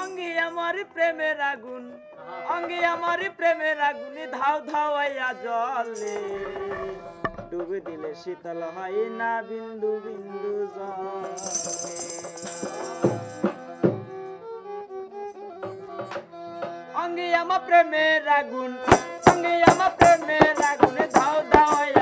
অঙ্গে আমার প্রেমের আগুন, অঙ্গে আমার প্রেমের আগুনে ধাও ধাওয়াইয়া জলে। ডুবে দিলে শীতল হয় না বিন্দু বিন্দু জলে। অঙ্গে আমার প্রেমের আগুন, অঙ্গে আমার প্রেমের আগুনে ধাও ধাওয়াইয়া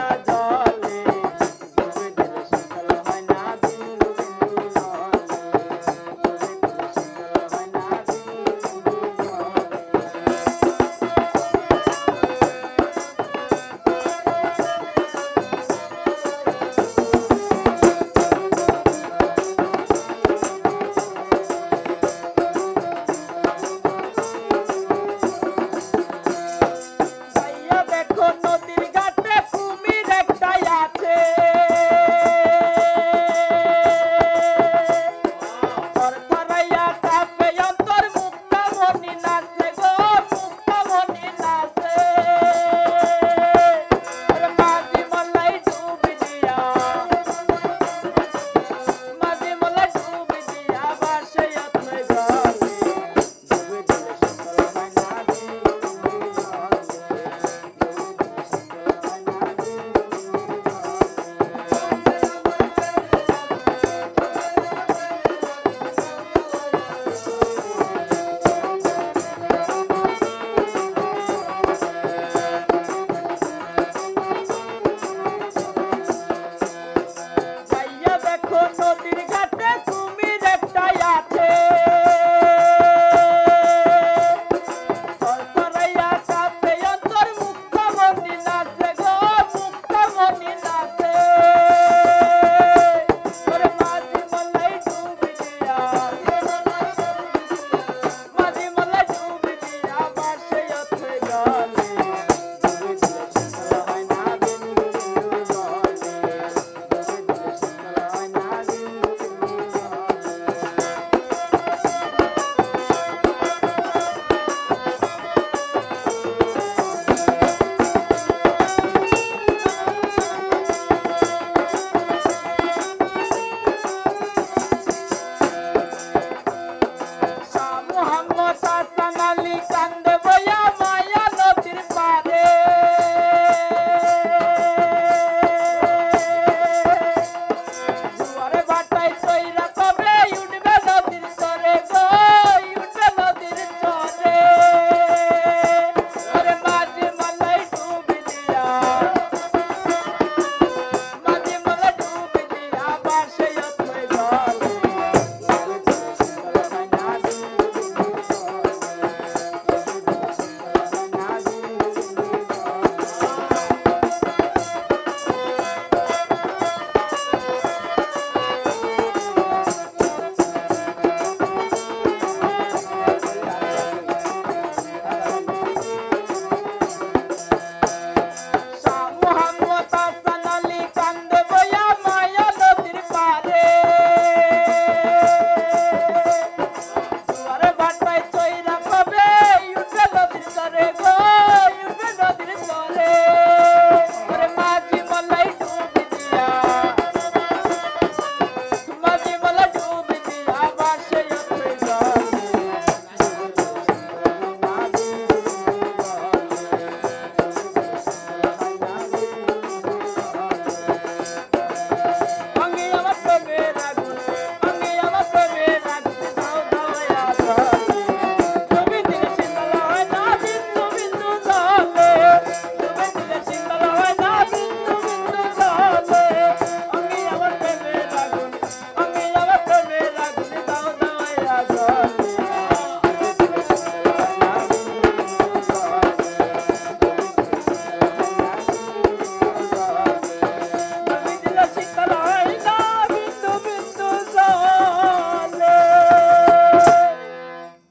ತಿರುಗಾ